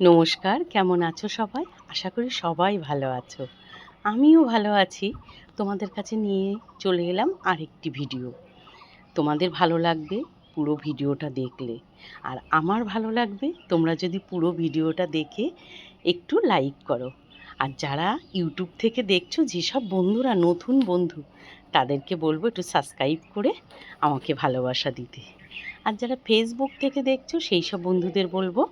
নমস্কার, কেমন আছো সবাই? আশা করি সবাই ভালো আছো। আমিও ভালো আছি। তোমাদের কাছে নিয়ে চলে এলাম আরেকটি ভিডিও। তোমাদের ভালো লাগবে পুরো ভিডিওটা দেখলে। আর আমার ভালো লাগবে তোমরা যদি পুরো ভিডিওটা দেখে একটু লাইক করো। আর যারা ইউটিউব থেকে দেখছ, যেসব বন্ধুরা, নতুন বন্ধু তাদেরকে বলব একটু সাবস্ক্রাইব করে আমাকে ভালোবাসা দিতে। আর যারা ফেসবুক থেকে দেখছ, সেই সব বন্ধুদের বলব,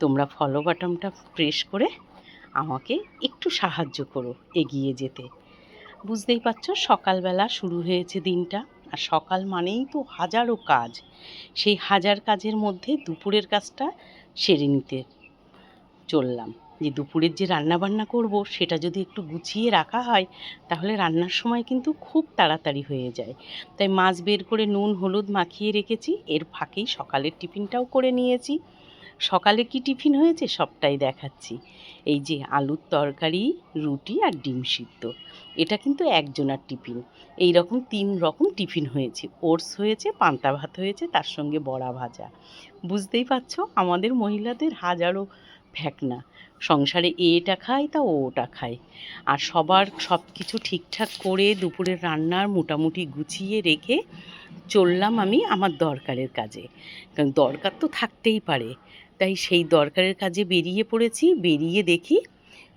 তোমরা ফলো বাটনটা প্রেস করে আমাকে একটু সাহায্য করো এগিয়ে যেতে। বুঝতেই পারছ, সকালবেলা শুরু হয়েছে দিনটা। আর সকাল মানেই তো হাজারো কাজ। সেই হাজার কাজের মধ্যে দুপুরের কাজটা সেরে নিতে চললাম। যে দুপুরের যে রান্না বান্না করব সেটা যদি একটু গুছিয়ে রাখা হয়, তাহলে রান্নার সময় কিন্তু খুব তাড়াতাড়ি হয়ে যায়। তাই মাছ বের করে নুন, হলুদ মাখিয়ে রেখেছি, এর ফাঁকেই সকালের টিফিনটাও করে নিয়েছি। সকালে কি টিফিন হয়েছে সবটাই দেখাচ্ছি। এই যে আলুর তরকারি, রুটি আর ডিম সিদ্ধ, এটা কিন্তু একজনার টিফিন। এই রকম তিন রকম টিফিন হয়েছে। ওটস হয়েছে, পান্তা ভাত হয়েছে, তার সঙ্গে বড়া ভাজা। বুঝতেই পারছ, আমাদের মহিলাদের হাজারো ফ্যাকনা সংসারে এটা খায়, তা ওটা খায়। আর সবার সব কিছু ঠিকঠাক করে দুপুরের রান্নার মোটামুটি গুছিয়ে রেখে চললাম আমি আমার দরকারের কাজে। কারণ দরকার তো থাকতেই পারে। তাই সেই দরকারের কাজে বেরিয়ে পড়েছি, বেরিয়ে দেখি,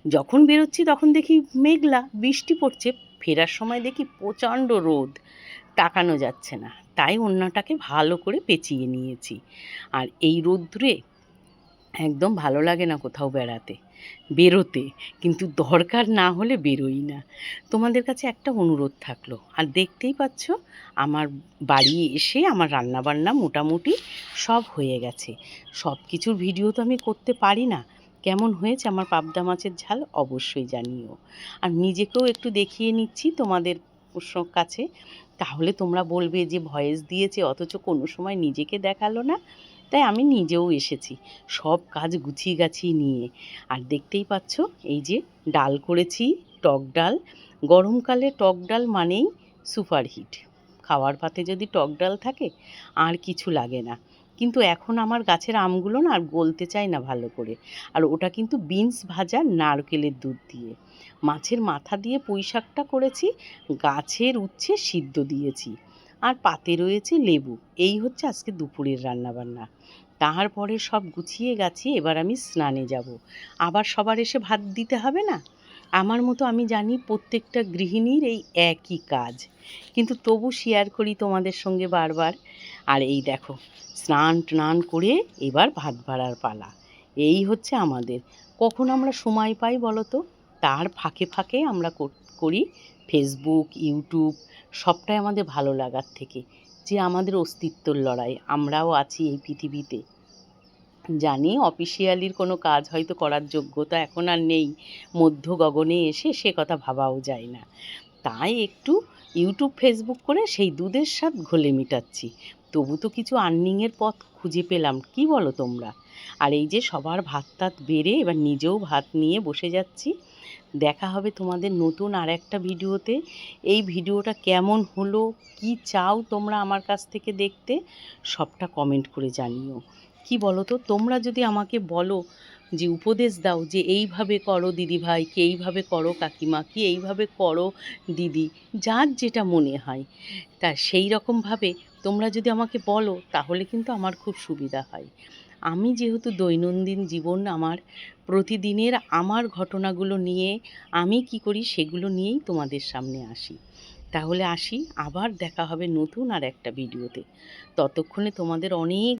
যখন বেরোচ্ছি তখন দেখি মেঘলা, বৃষ্টি পড়ছে, ফেরার সময় দেখি প্রচণ্ড রোদ, তাকানো যাচ্ছে না। তাই অন্যটাকে ভালো করে পেঁচিয়ে নিয়েছি। আর এই রোদ্দুরে একদম ভালো লাগে না কোথাও বেড়াতে, বেরোতে। কিন্তু দরকার না হলে বেরোই না। তোমাদের কাছে একটা অনুরোধ থাকল, আর দেখতেই পাচ্ছ আমার বাড়ি এসে আমার রান্নাবান্না মোটামুটি সব হয়ে গেছে। সব কিছুর ভিডিও তো আমি করতে পারি না। কেমন হয়েছে আমার পাবদা মাছের ঝাল অবশ্যই জানিও। আর নিজেকেও একটু দেখিয়ে নিচ্ছি তোমাদের কাছে। তাহলে তোমরা বলবে যে ভয়েস দিয়েছে, অথচ কোনো সময় নিজেকে দেখাল না। তাই আমি নিজেও এসেছি। সব কাজ গুছিয়ে গাছিয়ে নিয়ে। আর দেখতেই পাচ্ছ, এই যে ডাল করেছি, টক ডাল। গরমকালে টক ডাল মানেই সুপারহিট। খাওয়ার পাতে যদি টক ডাল থাকে, আর কিছু লাগে না। কিন্তু এখন আমার গাছের আমগুলো না আর গলতে চায় না ভালো করে। আর ওটা কিন্তু বিনস ভাজা নারকেলের দুধ দিয়ে। মাছের মাথা দিয়ে পুঁই শাকটা করেছি, গাছের উচ্ছে সিদ্ধ দিয়েছি। আর পাতে রয়েছে লেবু। এই হচ্ছে আজকে দুপুরের রান্নাবান্না। তারপরে সব গুছিয়ে গাছিয়ে এবার আমি স্নানে যাব। আবার সবার এসে ভাত দিতে হবে না? আমার মতো আমি জানি প্রত্যেকটা গৃহিণীর এই একই কাজ। কিন্তু তবু শেয়ার করি তোমাদের সঙ্গে বারবার। আর এই দেখো, স্নান টান করে এবার ভাত ভাড়ার পালা। এই হচ্ছে আমাদের। কখন আমরা সময় পাই বলো তো? তার ফাঁকে ফাঁকে আমরা করি ফেসবুক ইউটিউব সবটাই আমাদের ভালো লাগার থেকে যে আমাদের অস্তিত্বর লড়াই। আমরাও আছি এই পৃথিবীতে। জানি অফিসিয়ালির কোনো কাজ হয়তো করার যোগ্যতা এখন আর নেই। মধ্য গগনে এসে সে কথা ভাবাও যায় না। তাই একটু ইউটিউব ফেসবুক করে সেই দুধের স্বাদ ঘোলে মিটাচ্ছি। তবু তো কিছু আর্নিংয়ের পথ খুঁজে পেলাম, কি বলো তোমরা? আর এই যে সবার ভাত টাত বেড়ে এবার নিজেও ভাত নিয়ে বসে যাচ্ছি, দেখা হবে তোমাদের নতুন আর একটা ভিডিওতে। এই ভিডিওটা কেমন হলো, কি চাও তোমরা আমার কাছ থেকে দেখতে, সবটা কমেন্ট করে জানিও। কি বলো তো তোমরা যদি আমাকে বলো যে উপদেশ দাও যে এইভাবে করো দিদিভাই, কি এইভাবে করো কাকিমা, কি এইভাবে করো দিদি, যার যেটা মনে হয়, তা সেই রকমভাবে তোমরা যদি আমাকে বলো, তাহলে কিন্তু আমার খুব সুবিধা হয়। আমি যেহেতু দৈনন্দিন জীবন আমার, প্রতিদিনের আমার ঘটনাগুলো নিয়ে আমি কি করি, সেগুলো নিয়েই তোমাদের সামনে আসি। তাহলে আসি, আবার দেখা হবে নতুন আর একটা ভিডিওতে। ততক্ষণে তোমাদের অনেক